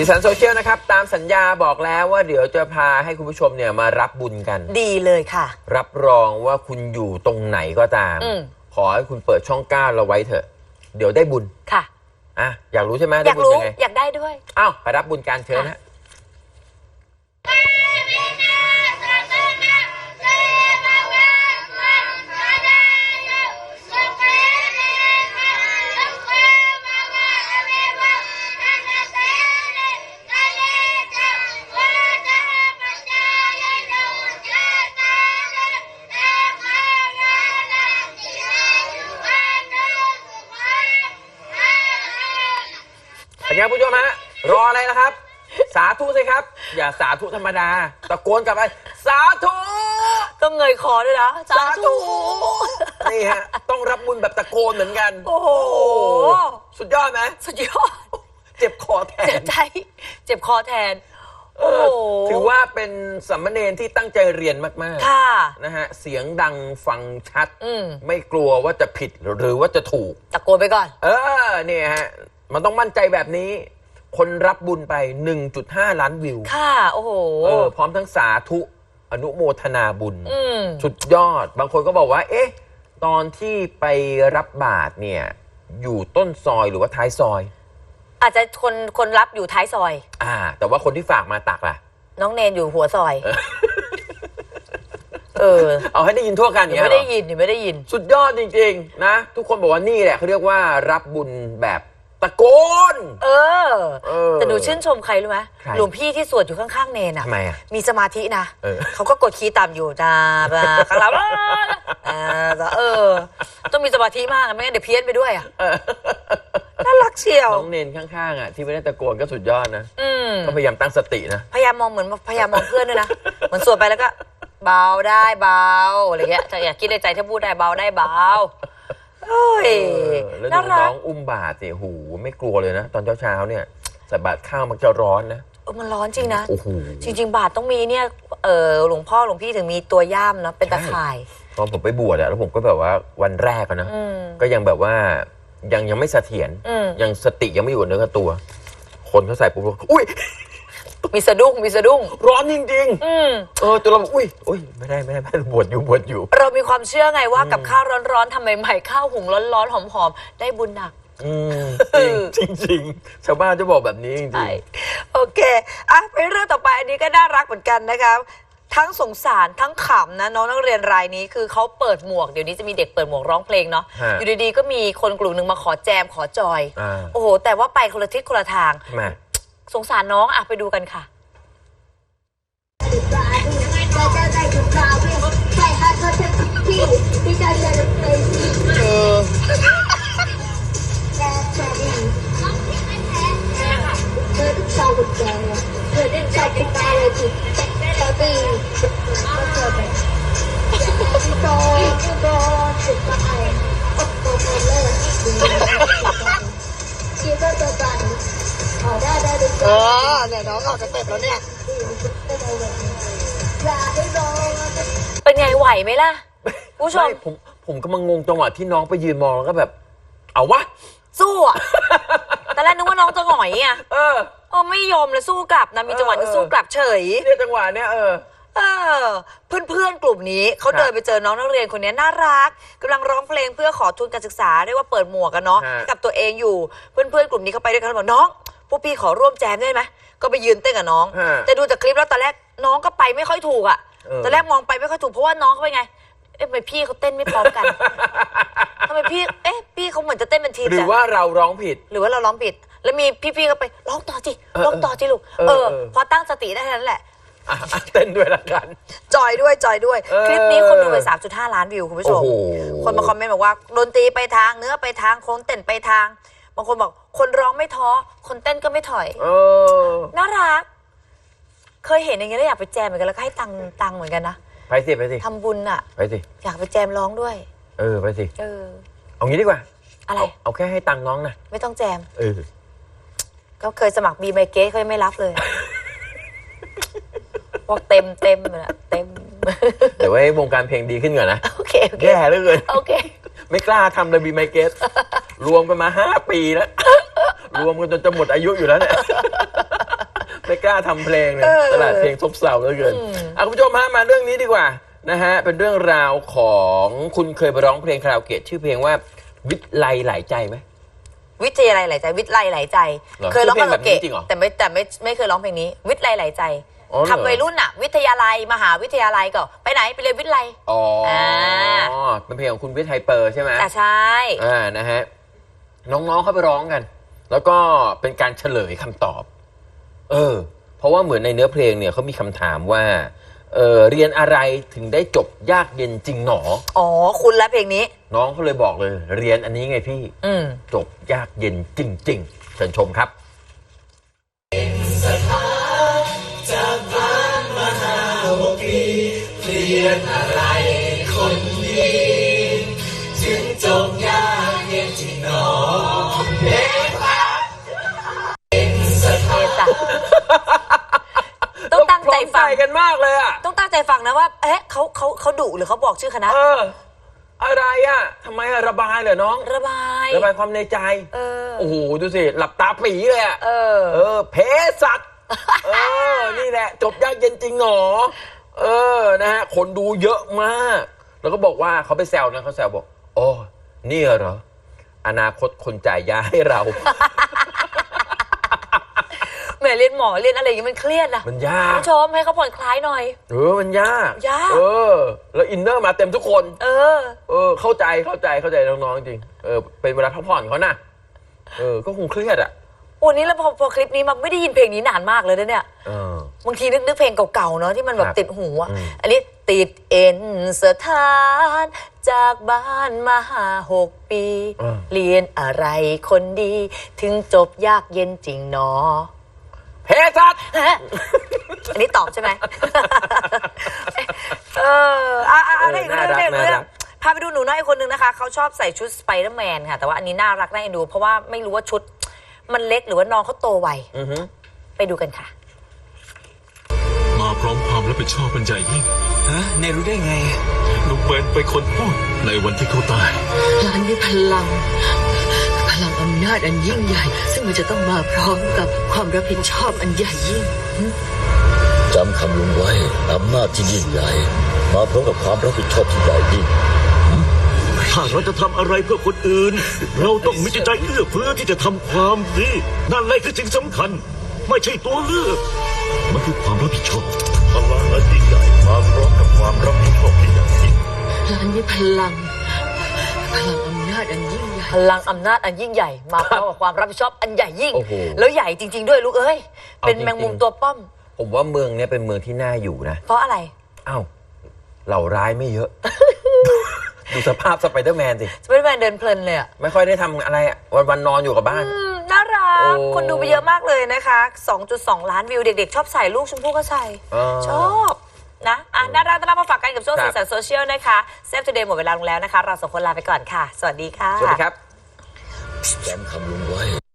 สีสันโซเชียลนะครับ ตามสัญญาบอกแล้วว่าเดี๋ยวจะพาให้คุณผู้ชมเนี่ยมารับบุญกัน ดีเลยค่ะ รับรองว่าคุณอยู่ตรงไหนก็ตาม อืม ขอให้คุณเปิดช่องก้าเราไว้เถอะ เดี๋ยวได้บุญค่ะ อะอยากรู้ใช่ไหมอได้ยากบุญรู้ยังไงอยากได้ด้วย อ้าวไปรับบุญการเชิญนะเป็ นไงผู้ชมฮะรออะไรนะครับ สาธุสิครับ อย่าสาธุธรรมดา ตะโกนกลับไป สาธุ ต้องเงยคอด้วยนะสาธุ นี่ฮะ ต้องรับบุญแบบตะโกนเหมือนกันโอ้โห สุดยอดไหมสุดยอด เจ็บคอแทเจ็นบใจ เจ็บคอแทนเอโอ้อโหถือว่าเป็นสัมมเนรที่ตั้งใจเรียนมากค่ะ ๆนะฮะเสียงดังฟังชัด อืม ไม่กลัวว่าจะผิดหรือว่าจะถูก ตะโกนไปก่อน เออเนี่ยฮะ มันต้องมั่นใจแบบนี้ คนรับบุญไป 1.5 ล้านวิว ค่ะ โอ้โห เออ พร้อมทั้งสาธุอนุโมทนาบุญ อืม สุดยอด บางคนก็บอกว่า เอ๊ะ ตอนที่ไปรับบาตรเนี่ย อยู่ต้นซอยหรือว่าท้ายซอย อาจจะคนคนรับอยู่ท้ายซอย อ่า แต่ว่าคนที่ฝากมาตักล่ะ น้องเนนอยู่หัวซอย เออเอาให้ได้ยินทั่วกันหนูเงี้ยไม่เหรได้อยินหนูไม่ได้ยิน สุดยอดจริง ๆ นะ ทุกคนบอกว่านี่แหละเขาเรียกว่ารับบุญแบบ ตะโกน เออ เออแต่หนูชื่นชมใครรู้ไหมใครหลวงพี่ที่สวดอยู่ข้างๆเนนอะทำไมอะมีสมาธินะเออ เขาก็กดคีย์ตามอยู่จ้าบาข้างหลังอ่าเออ ต้องมีสมาธิมากอะไม่งั้นเดี๋ยวเพี้ยนไปด้วยอะเออน่ารักเชียว น้องเนนข้างๆอะที่ไม่ได้ตะโกนก็สุดยอดนะอืมก็พยายามตั้งสตินะพยายามมองเหมือนพยายามมองเพื่อนด้วยนะเหมือนสวดไปแล้วก็ เบาได้เบาอะไรเงี้ยถ้าอยากคิดในใจถ้าพูดได้เบาได้เบาโอ้ยเออแล้วน่าดูรัน้ก องอุ้มบาตรสิหู ไม่กลัวเลยนะ ตอนเช้าๆเนี่ยใส่บาตรข้าวมันจะร้อนนะเออมันร้อนจริงนะ โอ้โหจริง ๆ บาทต้องมีเนี่ยเออหลวงพ่อหลวงพี่ถึงมีตัวย่ามเนาะเป็นตะข่าย ตอนผมไปบวชอะแล้วผมก็แบบว่าวันแรกอะนะอืม ก็ยังแบบว่ายังยังไม่เสถียรอืมยังสติยังไม่อยู่กับเนื้อกับตัว คนเขาใส่ปุ๊บเราอุ้ยมีสะดุ้งมีสะดุ้ง ร้อนจริงอืม ๆเออตัวเราบอกอุ้ยอุ้ยไม่ได้ไม่ได้ไม่ได้บวชอยู่บวชอยู่ เรามีความเชื่อไงว่ากับข้าวร้อนๆทำใหม่ๆข้าวหุงร้อนๆหอมๆได้บุญหนัก อืมจริงจริงๆชาวบ้านจะบอกแบบนี้จริใช่งโอเคอะไปเรื่องต่อไปอันนี้ก็น่ารักเหมือนกันนะคะทั้งสงสารทั้งขำนะน้องนักเรียนรายนี้คือเขาเปิดหมวกเดี๋ยวนี้จะมีเด็กเปิดหมวกร้องเพลงเนาะฮะอยู่ดีๆก็มีคนกลุ่มหนึ่งมาขอแจมขอจอย อ่า โอ้โห แต่ว่าไปคนละทิศคนละทางๆมาสงสารน้องอะไปดูกันค่ะเออเนี่ยน้องออกจะเต็มแล้วเนี่ย เป็นไงไหวไหมล่ะผู้ชม ไม่ผมผมกำลังงงจังหวะที่น้องไปยืนมองแล้วก็แบบ เอาวะ สู้อะแต่แรกนึกว่าน้องจะหงอยอะเออ เออไม่ยอมเลยสู้กลับนะมีจังหวะหนึงเออสู้กลับเฉย เนี่ยจังหวะเนี้ยเออ เออเพื่อนเพื่อนๆ กลุ่มนี้เขาครับเดินไปเจอน้องนักเรียนคนนี้น่ารักกำลังร้องเพลงเพื่อขอทุนการศึกษาเรียกว่าเปิดหมวกกันเนาะฮะให้กับตัวเองอยู่ เพื่อนเพื่อนๆกลุ่มนี้เขาไปด้วยกันบอกน้อง พวกพี่ขอร่วมแจมได้ไหมก็ไปยืนเต้นกับน้อง ฮะ แต่ดูจากคลิปแล้วตอนแรกน้องก็ไปไม่ค่อยถูกอะเออ ตอนแรกมองไปไม่ค่อยถูกเพราะว่าน้องเขาเป็นไงเอ๊ะทำไมพี่เขาเต้นไม่พร้อมกันทำไมพี่เอ๊ะพี่เขาเหมือนจะเต้นเป็นทีมหรือแต่ ว่าเราร้องผิด หรือว่าเราร้องผิด แล้วมีพี่ๆก็ไปร้องต่อจิเออร้องต่อจิลูก เออเออ เออ พอตั้งสติได้เท่านั้นแหละ อะเต้นด้วยละกัน จอยด้วยจอยด้วย เออคลิปนี้คนดูไป 3.5 ล้านวิว คุณผู้ชม โอ้โหคนมาคอมเมนต์บอกว่าดนตรีไปทางเนื้อไปทางคนเต้นไปทาง บางคนบอก คนร้องไม่ท้อ คนเต้นก็ไม่ถอย เออน่ารัก เคยเห็นอย่างเงี้ยแล้วอยากไปแจมเหมือนกันแล้วก็ให้ตังค์ตังค์เหมือนกันนะไปสิไปสิทำบุญอะไปสิอยากไปแจมร้องด้วย เออไปสิเออ เอางี้ดีกว่าอะไรเอาเอาแค่ให้ตังค์น้องนะไม่ต้องแจม เออก็เคยสมัครบีไมเก้เขายังไม่รับเลย บอกเต็มเต็มเลยอะเต็ม เดี๋ยวให้วงการเพลงดีขึ้นก่อนนะโอเค โอเค แย่เหลือเกินโอเค ไม่กล้าทำเลยบีไมเกสรวมกันมาห้าปีแล้ว รวมกันจนจะหมดอายุอยู่แล้วเนี่ยไม่กล้าทำเพลงเลยเออตลาดเพลงซบเซาเหลือเกินอะคุณผู้ชมฮะมาเรื่องนี้ดีกว่านะฮะเป็นเรื่องราวของคุณเคยไปร้องเพลงคาราโอเกะชื่อเพลงว่าวิทย์ไลหลายใจไหมวิทยาลัยหลายใจ วิทย์ไลหลายใจเหรอเคยร้องชื่คาอเพลรางแบบนี้โอเกะจริงเหรอแต่ไม่แต่ไม่ไม่เคยร้องเพลงนี้ วิทย์ไลหลายใจอ๋อเหรอทำวัยรุ่นอะวิทยาลัยมหาวิทยาลัยก็ไปไหนไปเรียนวิทย์ไลอ๋ออาเป็นเพลงของคุณวิทย์ไฮเปอร์ใช่ไหมแต่ใช่อ่านะฮะน้องๆเขาไปร้องกัน แล้วก็เป็นการเฉลยคำตอบ เออ เพราะว่าเหมือนในเนื้อเพลงเนี่ยเขามีคำถามว่า เออเรียนอะไรถึงได้จบยากเย็นจริงหนอ อ๋อ คุณและเพลงนี้ น้องเขาเลยบอกเลย เรียนอันนี้ไงพี่ อืม จบยากเย็นจริง ๆ เชิญชมครับเอ กันมากเลยอะ ต้องตั้งใจฟังนะว่า เอ๊ะเขาเขาเขาดุหรือเขาบอกชื่อคณะ เออ อะไรอะทำไมอะระบายเหรอน้อง ระบาย ระบายความในใจ เออ โอ้โห ดูสิ หลับตาปีเลยอะ เออ เออ เพสัตว์เออ นี่แหละ จบยากเย็นจริงหนอเออ นะฮะ คนดูเยอะมาก แล้วก็บอกว่าเขาไปแซวนะเขาแซวบอก โอ้ นี่เหรอ อนาคตคนจ่ายยาให้เรา แหมเรียนหมอเรียนอะไรอย่างงี้มันเครียดนะมันยาคุณกผู้ชมให้เขาผ่อนคลายหน่อย เออ มันยาก ยาก เออ แล้วอินเนอร์มาเต็มทุกคน เออ เออ เข้าใจ เข้าใจ เข้าใจน้องๆจริง เออ เป็นเวลาพักผ่อนเขานะเออ ก็คงเครียดอะวันนี้แล้วพอพอคลิปนี้มาไม่ได้ยินเพลงนี้นานมากเลยนะเนี่ยบางทีนึกนึกเพลงเก่าๆเนาะที่มันแบบติดหูอะอันนี้ติดเอ็นสถาน จากบ้านมาหาหกปี เรียนอะไรคนดี ถึงจบยากเย็นจริงเนาะ เพสัตว์อันนี้ตอบใช่ไหม เอออะอะอะได้อีกเรื่องได้อีกเรื่องพาไปดูหนูน้อยคนหนึ่งนะคะ เขาชอบใส่ชุดสไปเดอร์แมนค่ะ แต่ว่าอันนี้น่ารักน่าเอ็นดู เพราะว่าไม่รู้ว่าชุดมันเล็กหรือว่าน้องเขาโตไว อือฮึไปดูกันค่ะ มาพร้อมความรับผิดชอบเป็นใหญ่ยิ่งฮะนายรู้ได้ไง ลุงเบนเป็นคนพูดในวันที่เขาตายหลานมีพลังพ ลังอำนาจอันยิ่งใหญ่ ซึ่งมันจะต้องมาพร้อมกับความรับผิดชอบอันใหญ่ยิ่งจำคำลุงไว้อำนาจที่ยิ่งใหญ่ มาพร้อมกับความรับผิดชอบที่ใหญ่ยิ่งถ้าเราจะทำอะไรเพื่อคนอื่น เราต้องมีจิตใจเอื้อเฟื้อที่จะทำความดีนั่นแหละคือสิ่งสำคัญ ไม่ใช่ตัวเลือกมันคือความรับผิดชอบพลังอันยิ่งใหญ่มาพร้อมกับความรับผิดชอบที่ใหญ่ยิ่งหลานมีพลัง พลังอำนาจอันยิ่งใหญ่พลังอำนาจอันยิ่งใหญ่ มาพร้อมกับความรับผิดชอบอันใหญ่ยิ่ง โอ้โหแล้วใหญ่จริง ๆ ด้วยลูกเอ้ย เอาเป็นจริงๆ แมงมุมตัวป้อม ผมว่าเมืองเนี้ยเป็นเมืองที่น่าอยู่นะ เพราะอะไร อ้าวเหล่าร้ายไม่เยอะ ดูสภาพสไปเดอร์แมนสิ สไปเดอร์แมนเดินเพลินเลยอะไม่ค่อยได้ทำอะไรอะวันวันๆนอนอยู่กับบ้าน อืมน่ารัก โอ้ คนดูไปเยอะมากเลยนะคะ 2.2 ล้านวิวเด็ก ๆ ชอบใส่ลูกชมพู่ก็ใส่อ่าชอบ นะอะน่ารักน่ารักมาฝากกันกับช่วงครัสีบสันโซเชียลนะคะเซฟทูเดย์หมดเวลาลงแล้วนะคะ เราสองคนลาไปก่อนค่ะ สวัสดีค่ะ สวัสดีครับจำคำลุงไว้